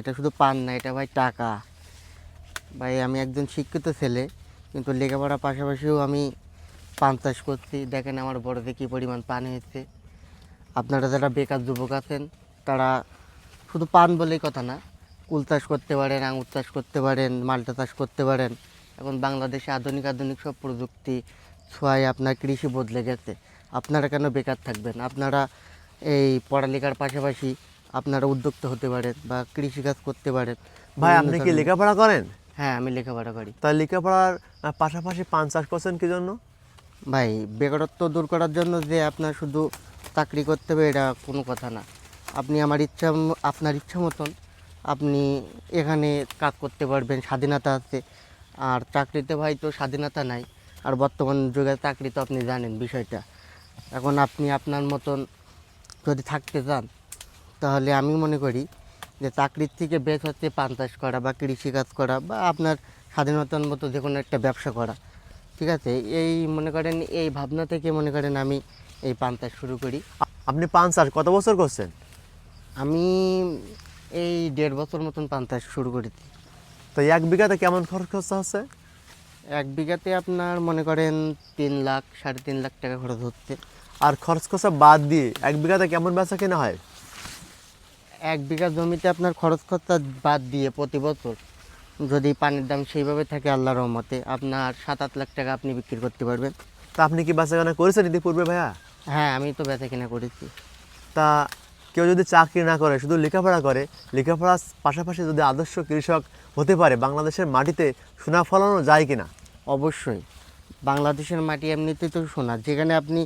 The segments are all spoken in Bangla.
এটা শুধু পান না, এটা ভাই টাকা। ভাই, আমি একজন শিক্ষিত ছেলে, কিন্তু লেখাপড়ার পাশাপাশিও আমি পান চাষ করছি। দেখেন আমার বড়তে কী পরিমাণ পান হয়েছে। আপনারা যারা বেকার যুবক আছেন, তারা শুধু পান বলেই কথা না কুল চাষ করতে পারেন, আঙুর চাষ করতে পারেন, মালটা চাষ করতে পারেন। এখন বাংলাদেশে আধুনিক আধুনিক সব প্রযুক্তি ছোঁয়ায় আপনার কৃষি বদলে গেছে। আপনারা কেন বেকার থাকবেন? আপনারা এই পড়ালেখার পাশাপাশি আপনারা উদ্যোক্তা হতে পারেন বা কৃষিকাজ করতে পারেন। ভাই আপনি কি লেখাপড়া করেন? হ্যাঁ আমি লেখাপড়া করি। তা লেখাপড়ার পাশাপাশি পান চাষ করছেন কি জন্য? ভাই বেকারত্ব দূর করার জন্য যে আপনার শুধু চাকরি করতে হবে এটা কোনো কথা না। আপনি আমার ইচ্ছা আপনার ইচ্ছা মতন আপনি এখানে কাজ করতে পারবেন স্বাধীনতা আছে। আর চাকরিতে ভাই তো স্বাধীনতা নাই। আর বর্তমান যুগে চাকরি তো আপনি জানেন বিষয়টা। এখন আপনি আপনার মতন যদি থাকতে চান তাহলে আমি মনে করি যে চাকরির থেকে বেশ হচ্ছে পান চাষ করা বা কৃষিকাজ করা বা আপনার স্বাধীনতার মতো যে কোনো একটা ব্যবসা করা ঠিক আছে? এই মনে করেন এই ভাবনা থেকে মনে করেন আমি এই পান চাষ শুরু করি। আপনি পান চাষ কত বছর করছেন? আমি এই দেড় বছর মতন পান চাষ শুরু করেছি। তো এক বিঘাতে কেমন খরচ খরচা হচ্ছে এক বিঘাতে আপনার মনে করেন তিন লাখ সাড়ে তিন লাখ টাকা খরচ হচ্ছে। আর খরচ খরচা বাদ দিয়ে এক বিঘাতে কেমন বেচা কেনা হয়? এক বিঘা জমিতে আপনার খরচ খরচা বাদ দিয়ে প্রতি বছর যদি পানির দাম সেইভাবে থাকে আল্লাহ রহমতে আপনার সাত আট লাখ টাকা আপনি বিক্রি করতে পারবেন। তা আপনি কি বেচা কেনা করেছেন ইতিপূর্বে ভাইয়া? হ্যাঁ আমি তো বেচা কিনা করেছি। তা কেউ যদি চাকরি না করে শুধু লেখাপড়া করে লেখাপড়ার পাশাপাশি যদি আদর্শ কৃষক হতে পারে বাংলাদেশের মাটিতে সোনা ফলানো যায় কি না অবশ্যই। বাংলাদেশের মাটি এমনিতেই তো সোনা যেখানে আপনি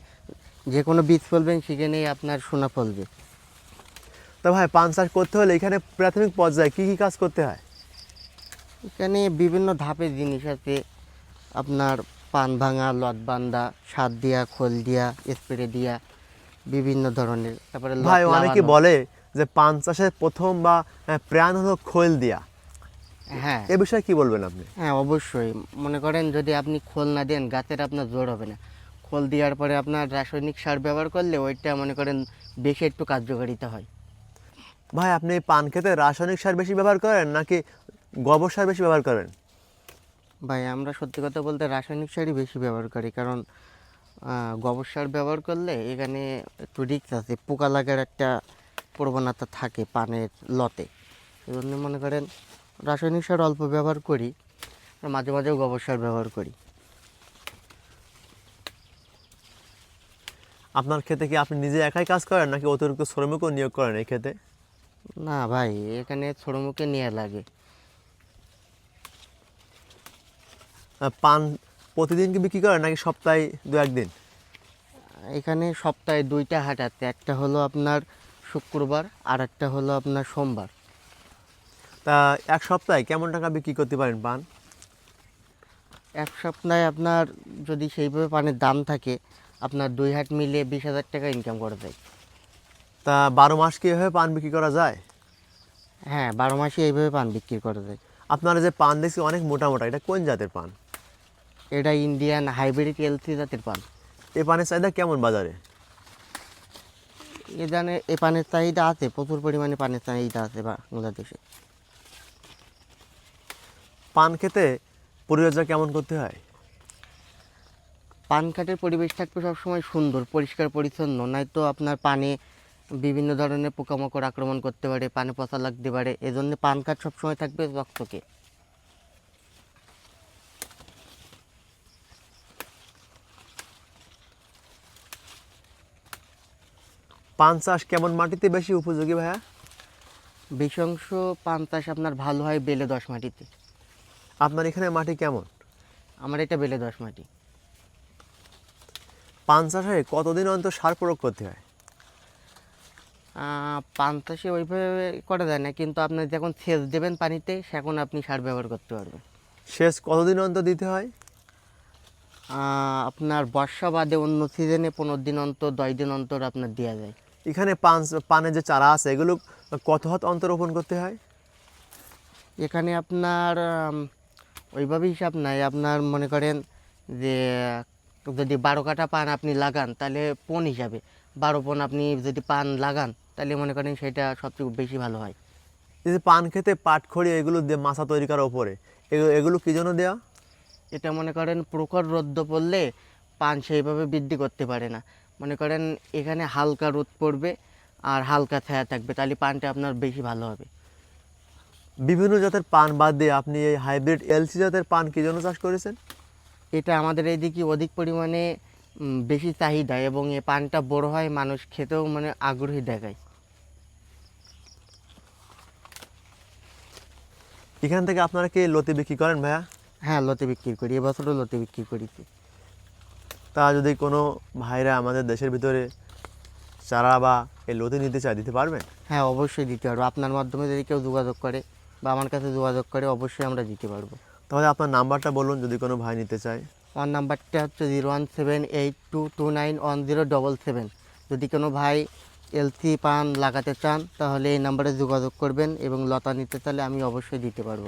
যে কোনো বীজ ফলবেন সেখানেই আপনার সোনা ফলবে। তা ভাই পান চাষ করতে হলে এখানে প্রাথমিক পর্যায়ে কী কী কাজ করতে হয়? এখানে বিভিন্ন ধাপের জিনিস আছে। আপনার পান ভাঙা লট বান্দা সার দিয়া খোল দিয়া স্প্রে দিয়া বিভিন্ন ধরনের। তারপরে ভাই অনেকে বলে যে পান চাষের প্রথম বা প্রাণ হলো খোল দিয়া। হ্যাঁ। এ বিষয়ে কি বলবেন আপনি? হ্যাঁ অবশ্যই। মনে করেন যদি আপনি খোল না দেন গাছের আপনার জোর হবে না। খোল দেওয়ার পরে আপনার রাসায়নিক সার ব্যবহার করলে ওইটা মনে করেন বেশি একটু কার্যকারিতা হয়। ভাই আপনি পান খেতে রাসায়নিক সার বেশি ব্যবহার করেন নাকি গোবর সার বেশি ব্যবহার করেন? ভাই আমরা সত্যি কথা বলতে রাসায়নিক সারই বেশি ব্যবহার করি কারণ গোবর সার ব্যবহার করলে এখানে একটু রিক্স আছে পোকা লাগার একটা প্রবণতা থাকে পানের লতে। এই জন্য মনে করেন রাসায়নিক সার অল্প ব্যবহার করি আর মাঝে মাঝেও গোবর সার ব্যবহার করি। আপনার ক্ষেতে কি আপনি নিজে একাই কাজ করেন নাকি অতিরিক্ত শ্রমিকও নিয়োগ করেন এই ক্ষেতে না ভাই এখানে ছোটোমুখে নেওয়া লাগে। পান প্রতিদিন কি বিক্রি করেন নাকি সপ্তাহে দু একদিন? এখানে সপ্তাহে দুইটা হাট আছে একটা হলো আপনার শুক্রবার আর একটা হলো আপনার সোমবার। তা এক সপ্তাহে কেমন টাকা বিক্রি করতে পারেন পান? এক সপ্তাহে আপনার যদি সেইভাবে পানের দাম থাকে আপনার দুই হাট মিলে বিশ হাজার টাকা ইনকাম করা যায়। তা বারো মাস কি এভাবে পান বিক্রি করা যায়? হ্যাঁ বারো মাসে এইভাবে পান বিক্রি করা যায়। আপনারা যে পান দেখছি অনেক মোটা মোটা এটা কোন জাতের পান? এটা ইন্ডিয়ান হাইব্রিড এলসি জাতের পান। এ পানের চাহিদা কেমন বাজারে? এ জানে এ পানের চাহিদা আছে প্রচুর পরিমাণে পানের চাহিদা আছে বাংলাদেশে। পান খেতে পরিচর্যা কেমন করতে হয়? পান কাঠের পরিবেশ থাকবে সবসময় সুন্দর পরিষ্কার পরিচ্ছন্ন নয়তো আপনার পানে বিভিন্ন ধরনের পোকামাকড় আক্রমণ করতে পারে পানে পচা লাগতে পারে এজন্য পান কাঠ সবসময় থাকবে রক্তকে। পান চাষ কেমন মাটিতে বেশি উপযোগী ভাইয়া? বিশংশ পান চাষ আপনার ভালো হয় বেলে দশ মাটিতে। আপনার এখানে মাটি কেমন? আমার এটা বেলে দশ মাটি। পান চাষে কতদিন অন্তর সার প্রয়োগ করতে হয়? আহ, পান চাষে ওইভাবে করা যায় না কিন্তু আপনার যখন সেচ দেবেন পানিতে সেখন আপনি সার ব্যবহার করতে পারবেন। সেচ কতদিন অন্তর দিতে হয়? আপনার বর্ষা বাদে অন্য সিজনে পনেরো দিন অন্তর দশ দিন অন্তর আপনার দেওয়া যায়। এখানে পান পানের যে চারা আছে এগুলো কত হাত অন্তর রোপণ করতে হয়? এখানে আপনার ওইভাবে হিসাব নাই। আপনার মনে করেন যে যদি বারো কাটা পান আপনি লাগান তাহলে পণ হিসাবে। বারো পণ আপনি যদি পান লাগান তাহলে মনে করেন সেটা সবচেয়ে বেশি ভালো হয়। এই যে পান খেতে পাটখড়ি এগুলো দিয়ে মাছা তৈরি করার ওপরে এগুলো এগুলো কী জন্য দেওয়া এটা মনে করেন প্রখর রোদ্দ পড়লে পান সেইভাবে বৃদ্ধি করতে পারে না। মনে করেন এখানে হালকা রোদ পড়বে আর হালকা ছায়া থাকবে তাহলে পানটা আপনার বেশি ভালো হবে। বিভিন্ন জাতের পান বাদ দিয়ে আপনি এই হাইব্রিড এলসি জাতের পান কী জন্য চাষ করেছেন? এটা আমাদের এইদিকে অধিক পরিমাণে বেশি চাহিদা এবং এই পানটা বড় হয় মানুষ খেতেও মানে আগ্রহী দেখায়। এখান থেকে আপনারা কি লতি বিক্রি করেন ভাইয়া? হ্যাঁ লতি বিক্রি করি এবছরও লতি বিক্রি করেছি। তা যদি কোনো ভাইরা আমাদের দেশের ভিতরে চারা বা এই লতি নিতে চায় দিতে পারবেন? হ্যাঁ অবশ্যই দিতে পারব। আপনার মাধ্যমে যদি কেউ যোগাযোগ করে বা আমার কাছে যোগাযোগ করে অবশ্যই আমরা দিতে পারব। তাহলে আপনার নাম্বারটা বলুন যদি কোনো ভাই নিতে চায়। আমার নাম্বারটা হচ্ছে zero one seven eight two two nine one zero double seven. যদি কোনো ভাই এলসি পান, লাগাতে চান, তাহলে এই নাম্বারে যোগাযোগ করবেন এবং লতা নিতে চাইলে আমি অবশ্যই দিতে পারব।